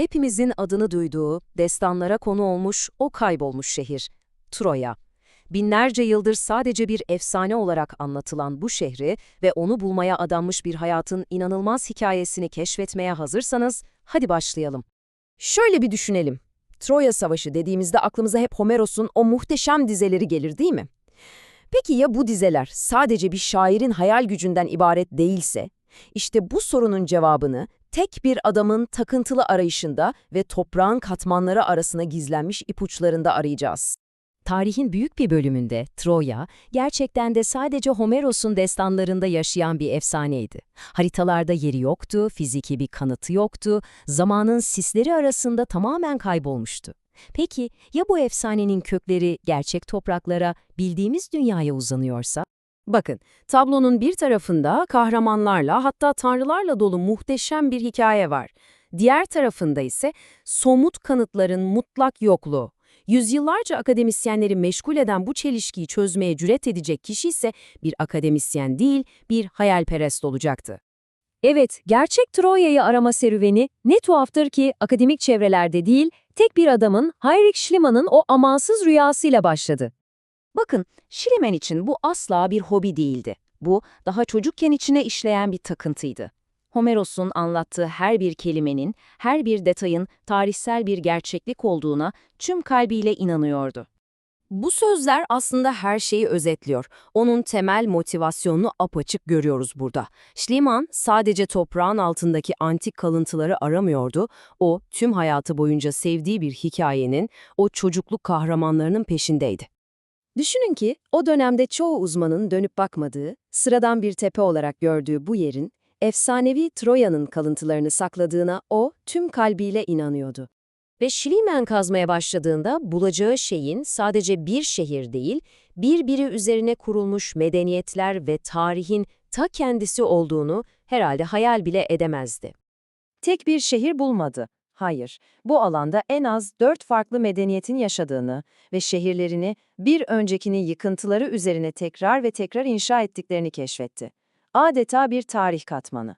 Hepimizin adını duyduğu, destanlara konu olmuş o kaybolmuş şehir, Troya. Binlerce yıldır sadece bir efsane olarak anlatılan bu şehri ve onu bulmaya adanmış bir hayatın inanılmaz hikayesini keşfetmeye hazırsanız, hadi başlayalım. Şöyle bir düşünelim. Troya Savaşı dediğimizde aklımıza hep Homeros'un o muhteşem dizeleri gelir değil mi? Peki ya bu dizeler sadece bir şairin hayal gücünden ibaret değilse? İşte bu sorunun cevabını tek bir adamın takıntılı arayışında ve toprağın katmanları arasına gizlenmiş ipuçlarında arayacağız. Tarihin büyük bir bölümünde Troya, gerçekten de sadece Homeros'un destanlarında yaşayan bir efsaneydi. Haritalarda yeri yoktu, fiziki bir kanıtı yoktu, zamanın sisleri arasında tamamen kaybolmuştu. Peki ya bu efsanenin kökleri gerçek topraklara, bildiğimiz dünyaya uzanıyorsa? Bakın, tablonun bir tarafında kahramanlarla hatta tanrılarla dolu muhteşem bir hikaye var. Diğer tarafında ise somut kanıtların mutlak yokluğu. Yüzyıllarca akademisyenleri meşgul eden bu çelişkiyi çözmeye cüret edecek kişi ise bir akademisyen değil, bir hayalperest olacaktı. Evet, gerçek Troya'yı arama serüveni ne tuhaftır ki akademik çevrelerde değil, tek bir adamın Heinrich Schliemann'ın o amansız rüyasıyla başladı. Bakın, Schliemann için bu asla bir hobi değildi. Bu, daha çocukken içine işleyen bir takıntıydı. Homeros'un anlattığı her bir kelimenin, her bir detayın tarihsel bir gerçeklik olduğuna tüm kalbiyle inanıyordu. Bu sözler aslında her şeyi özetliyor. Onun temel motivasyonunu apaçık görüyoruz burada. Schliemann sadece toprağın altındaki antik kalıntıları aramıyordu. O, tüm hayatı boyunca sevdiği bir hikayenin, o çocukluk kahramanlarının peşindeydi. Düşünün ki o dönemde çoğu uzmanın dönüp bakmadığı, sıradan bir tepe olarak gördüğü bu yerin, efsanevi Troya'nın kalıntılarını sakladığına o tüm kalbiyle inanıyordu. Ve Schliemann kazmaya başladığında bulacağı şeyin sadece bir şehir değil, birbiri üzerine kurulmuş medeniyetler ve tarihin ta kendisi olduğunu herhalde hayal bile edemezdi. Tek bir şehir bulmadı. Hayır, bu alanda en az dört farklı medeniyetin yaşadığını ve şehirlerini bir öncekini yıkıntıları üzerine tekrar ve tekrar inşa ettiklerini keşfetti. Adeta bir tarih katmanı.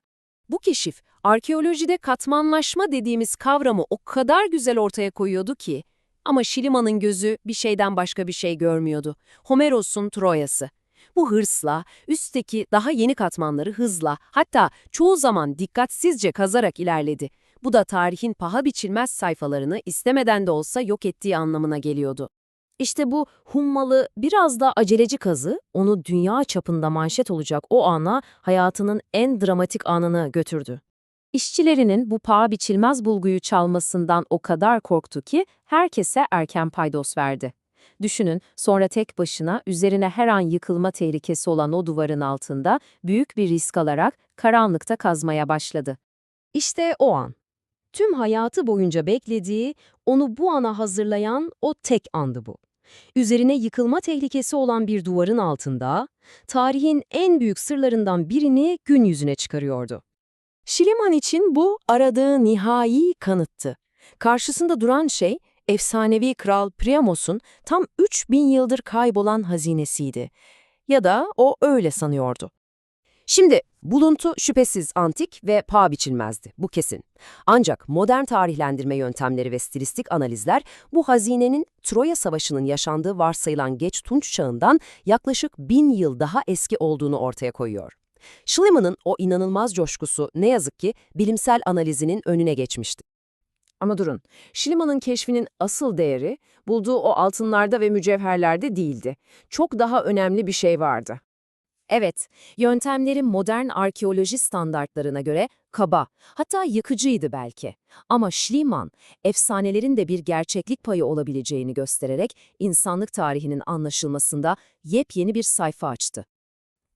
Bu keşif, arkeolojide katmanlaşma dediğimiz kavramı o kadar güzel ortaya koyuyordu ki, ama Şiliman'ın gözü bir şeyden başka bir şey görmüyordu. Homeros'un Troya'sı. Bu hırsla, üstteki daha yeni katmanları hızla, hatta çoğu zaman dikkatsizce kazarak ilerledi. Bu da tarihin paha biçilmez sayfalarını istemeden de olsa yok ettiği anlamına geliyordu. İşte bu hummalı, biraz da aceleci kazı, onu dünya çapında manşet olacak o ana hayatının en dramatik anını götürdü. İşçilerinin bu paha biçilmez bulguyu çalmasından o kadar korktu ki herkese erken paydos verdi. Düşünün, sonra tek başına üzerine her an yıkılma tehlikesi olan o duvarın altında büyük bir risk alarak karanlıkta kazmaya başladı. İşte o an. Tüm hayatı boyunca beklediği, onu bu ana hazırlayan o tek andı bu. Üzerine yıkılma tehlikesi olan bir duvarın altında, tarihin en büyük sırlarından birini gün yüzüne çıkarıyordu. Şiliman için bu aradığı nihai kanıttı. Karşısında duran şey, efsanevi kral Priamos'un tam 3000 yıldır kaybolan hazinesiydi. Ya da o öyle sanıyordu. Şimdi buluntu şüphesiz antik ve paha biçilmezdi, bu kesin. Ancak modern tarihlendirme yöntemleri ve stilistik analizler bu hazinenin Troya Savaşı'nın yaşandığı varsayılan geç Tunç çağından yaklaşık bin yıl daha eski olduğunu ortaya koyuyor. Schliemann'ın o inanılmaz coşkusu ne yazık ki bilimsel analizinin önüne geçmişti. Ama durun, Schliemann'ın keşfinin asıl değeri bulduğu o altınlarda ve mücevherlerde değildi. Çok daha önemli bir şey vardı. Evet, yöntemleri modern arkeoloji standartlarına göre kaba, hatta yıkıcıydı belki. Ama Schliemann, efsanelerin de bir gerçeklik payı olabileceğini göstererek insanlık tarihinin anlaşılmasında yepyeni bir sayfa açtı.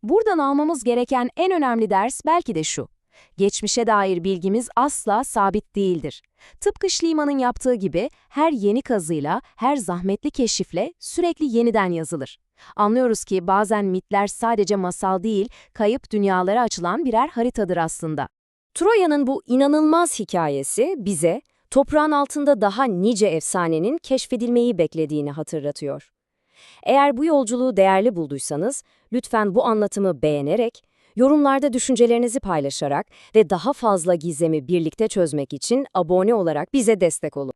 Buradan almamız gereken en önemli ders belki de şu. Geçmişe dair bilgimiz asla sabit değildir. Tıpkı Schliemann'ın yaptığı gibi her yeni kazıyla, her zahmetli keşifle sürekli yeniden yazılır. Anlıyoruz ki bazen mitler sadece masal değil, kayıp dünyalara açılan birer haritadır aslında. Troya'nın bu inanılmaz hikayesi bize toprağın altında daha nice efsanenin keşfedilmeyi beklediğini hatırlatıyor. Eğer bu yolculuğu değerli bulduysanız, lütfen bu anlatımı beğenerek, Yorumlarda düşüncelerinizi paylaşarak ve daha fazla gizemi birlikte çözmek için abone olarak bize destek olun.